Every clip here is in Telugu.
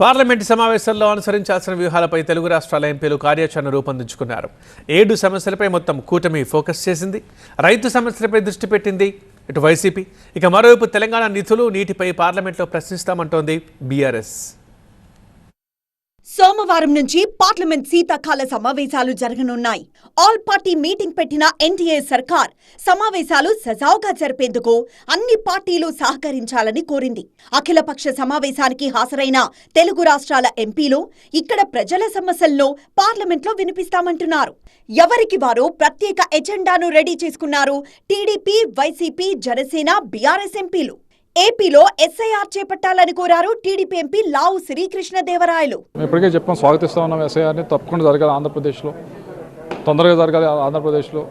పార్లమెంటు సమావేశంలో అనుసరించాల్సిన వ్యూహాలపై తెలుగు రాష్ట్రాల ఎంపీలు కార్యాచరణ రూపొందించుకున్నారు. ఏడు సమస్యలపై మొత్తం కూటమి ఫోకస్ చేసింది. రైతు సమస్యలపై దృష్టి పెట్టింది ఇటు వైసీపీ. ఇక మరోవైపు తెలంగాణ నిధులు నీటిపై పార్లమెంట్లో ప్రశ్నిస్తామంటోంది బీఆర్ఎస్. సోమవారం నుంచి పార్లమెంట్ శీతాకాల సమావేశాలు జరగనున్నాయి. ఆల్ పార్టీ మీటింగ్ పెట్టిన ఎన్డీఏ సర్కార్ సమావేశాలు సజావుగా జరిపేందుకు అన్ని పార్టీలు సహకరించాలని కోరింది. అఖిలపక్ష సమావేశానికి హాజరైన తెలుగు రాష్ట్రాల ఎంపీలు ఇక్కడ ప్రజల సమస్యలను పార్లమెంట్లో వినిపిస్తామంటున్నారు. ఎవరికి వారు ప్రత్యేక ఎజెండాను రెడీ చేసుకున్నారు? టీడీపీ వైసీపీ జనసేన బీఆర్ఎస్ ఎంపీలు. ఏపీలో ఎస్ఐఆర్ చేపట్టాలని కోరారు టీడీపీ ఎంపీ లావు శ్రీకృష్ణదేవరాయలు. దేవరాయలు ఇప్పటికే చెప్పాం స్వాగతిస్తూ ఉన్నాం ఎస్ఐఆర్ని. తప్పకుండా జరగాలి ఆంధ్రప్రదేశ్లో. తొందరగా జరగాలి ఆంధ్రప్రదేశ్లో.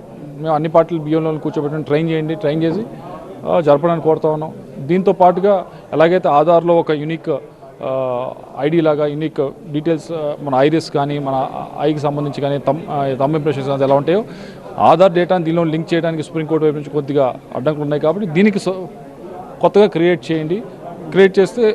మేము అన్ని పార్టీలు బియ్యంలో కూర్చోబెట్టి ట్రైన్ చేయండి ట్రైన్ చేసి జరపడానికి కోరుతా ఉన్నాం. దీంతో పాటుగా ఎలాగైతే ఆధార్లో ఒక యూనిక్ ఐడి లాగా యూనిక్ డీటెయిల్స్ మన ఐరిస్ కానీ మన ఐకి సంబంధించి కానీ తమ్ తమ్ ఇంప్రెషన్స్ కానీ ఎలా ఉంటాయో ఆధార్ డేటాని దీనిలో లింక్ చేయడానికి సుప్రీంకోర్టు వైపు నుంచి కొద్దిగా అడ్డంకులు ఉన్నాయి కాబట్టి దీనికి సో- కొత్తగా క్రియేట్ చేయండి. క్రియేట్ చేస్తే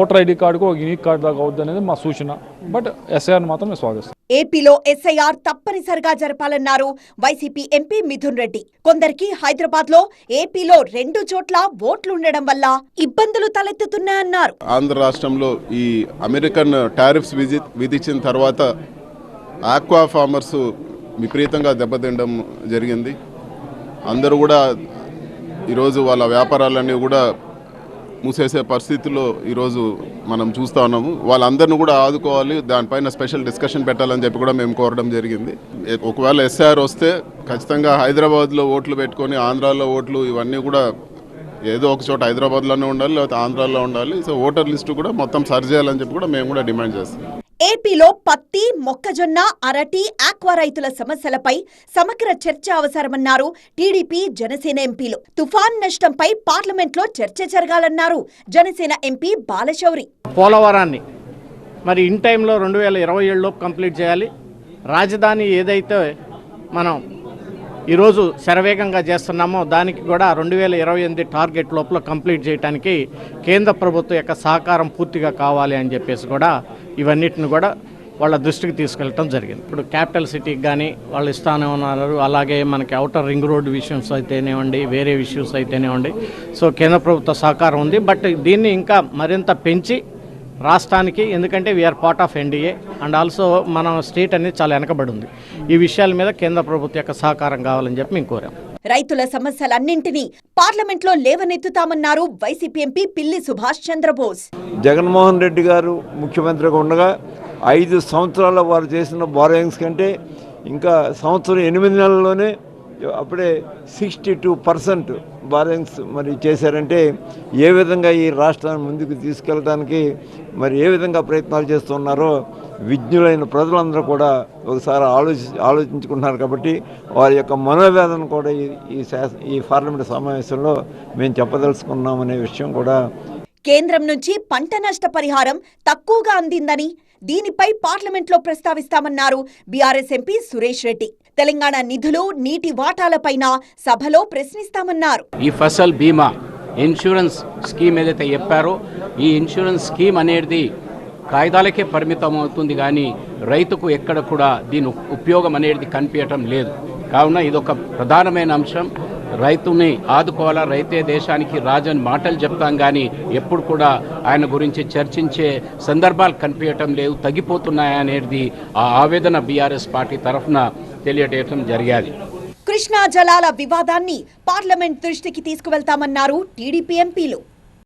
ఓటర్ ఐడి కార్డుకు ఒక యూనిక్ కార్డు దాకా అవుద్ది అనేది మా సూచన. బట్ ఎస్ఐఆర్ని మాత్రం మేము స్వాగతిస్తాం. ఏపీలో ఎస్ఐఆర్ తప్పనిసరిగా జరపాలన్నారు వైసీపీ ఎంపీ మిథున్ రెడ్డి. కొందరికి హైదరాబాద్లో ఏపీలో రెండు చోట్ల ఓట్లుండడం వల్ల ఇబ్బందులు తలెత్తుతున్నాయన్నారు. ఆంధ్ర రాష్ట్రంలో ఈ అమెరికన్ టారిఫ్స్ విధి విధించిన తర్వాత ఆక్వా ఫార్మర్స్ విపరీతంగా దెబ్బతినడం జరిగింది. అందరూ కూడా ఈరోజు వాళ్ళ వ్యాపారాలన్నీ కూడా మూసేసే పరిస్థితిలో ఈరోజు మనం చూస్తూ ఉన్నాము. వాళ్ళందరినీ కూడా ఆదుకోవాలి దానిపైన స్పెషల్ డిస్కషన్ పెట్టాలని చెప్పి కూడా మేము కోరడం జరిగింది. ఒకవేళ ఎస్ఆర్ వస్తే ఖచ్చితంగా హైదరాబాద్లో ఓట్లు పెట్టుకొని ఆంధ్రాలో ఓట్లు ఇవన్నీ కూడా ఏదో ఒక చోట హైదరాబాద్లోనే ఉండాలి లేకపోతే ఆంధ్రాలో ఉండాలి. సో ఓటర్ లిస్టు కూడా మొత్తం సరి చేయాలని చెప్పి కూడా మేము కూడా డిమాండ్ చేస్తాం ఏపీలో పత్తి మొక్కజొన్న అరటి ఆక్వా రైతుల సమస్యలపై సమగ్ర చర్చ అవసరమన్నారు టీడీపీ జనసేన ఎంపీలు. తుఫాన్ నష్టంపై పార్లమెంట్లో చర్చ జరగాలన్నారు జనసేన ఎంపీ బాలశౌరి. పోలవరాన్ని మరి ఇన్ టైంలో రెండు వేల ఇరవై ఏడులోపు కంప్లీట్ చేయాలి. రాజధాని ఏదైతే మనం ఈరోజు శరవేగంగా చేస్తున్నామో దానికి కూడా రెండు వేల ఇరవై ఎనిమిది టార్గెట్ లోపల కంప్లీట్ చేయడానికి కేంద్ర ప్రభుత్వం యొక్క సహకారం పూర్తిగా కావాలి అని చెప్పేసి కూడా ఇవన్నిటిని కూడా వాళ్ళ దృష్టికి తీసుకెళ్ళటం జరిగింది. ఇప్పుడు క్యాపిటల్ సిటీకి కానీ వాళ్ళు ఇస్తానే ఉన్నారు. అలాగే మనకి అవుటర్ రింగ్ రోడ్ విషయమ్స్ అయితేనేవ్వండి వేరే ఇష్యూస్ అయితేనేవ్వండి సో కేంద్ర ప్రభుత్వ సహకారం ఉంది. బట్ దీన్ని ఇంకా మరింత పెంచి రాష్ట్రానికి ఎందుకంటే we're part of NDA and also మన స్టేట్ అనేది చాలా వెనకబడి ఉంది ఈ విషయాల మీద కేంద్ర ప్రభుత్వం యొక్క సహకారం కావాలని చెప్పి మేము కోరాం. రైతుల సమస్యలన్నింటినీ పార్లమెంట్లో లేవనెత్తుతామన్నారు వైసీపీ ఎంపీ పిల్లి సుభాష్ చంద్రబోస్. జగన్మోహన్ రెడ్డి గారు ముఖ్యమంత్రిగా ఉండగా ఐదు సంవత్సరాల వారు చేసిన బారోయింగ్స్ కంటే ఇంకా సంవత్సరం ఎనిమిది నెలల్లోనే అప్పుడే సిక్స్టీ టూ పర్సెంట్ బారోయింగ్స్ మరి చేశారంటే ఏ విధంగా ఈ రాష్ట్రాన్ని ముందుకు తీసుకెళ్ళడానికి మరి ఏ విధంగా ప్రయత్నాలు చేస్తున్నారో విజ్ఞులైన ప్రజలందరూ కూడా ఒకసారి ఆలోచి ఆలోచించుకుంటున్నారు కాబట్టి వారి యొక్క మనోవేదన కూడా ఈ ఈ ఈ పార్లమెంట్ సమావేశంలో మేము చెప్పదలుచుకున్నామనే విషయం కూడా కేంద్రం నుంచి పంట నష్ట పరిహారం తక్కువగా అందిందని దీనిపై పార్లమెంట్లో ప్రస్తావిస్తామన్నారు బీఆర్ఎస్ ఎంపీ సురేష్ రెడ్డి. తెలంగాణ నిధులు నీటి వాటాలపైన సభలో ప్రశ్నిస్తామన్నారు. ఈ ఫసల్ బీమా ఇన్సూరెన్స్ స్కీమ్ ఏదైతే చెప్పారో ఈ ఇన్సూరెన్స్ స్కీమ్ అనేది కాగితాలకే పరిమితం అవుతుంది కానీ రైతుకు ఎక్కడ కూడా దీని ఉపయోగం అనేది కనిపించటం లేదు. కావున ఇదొక ప్రధానమైన అంశం. రైతుని ఆదుకోవాలా? రైతే దేశానికి రాజని మాటలు చెప్తాం కానీ ఎప్పుడు కూడా ఆయన గురించి చర్చించే సందర్భాలు కనిపించటం లేవు తగ్గిపోతున్నాయనేది ఆ ఆవేదన బీఆర్ఎస్ పార్టీ తరఫున తెలియజేయటం జరిగాది. కృష్ణా జలాల వివాదాన్ని పార్లమెంట్ దృష్టికి తీసుకువెళ్తామన్నారు టీడీపీ ఎంపీలు.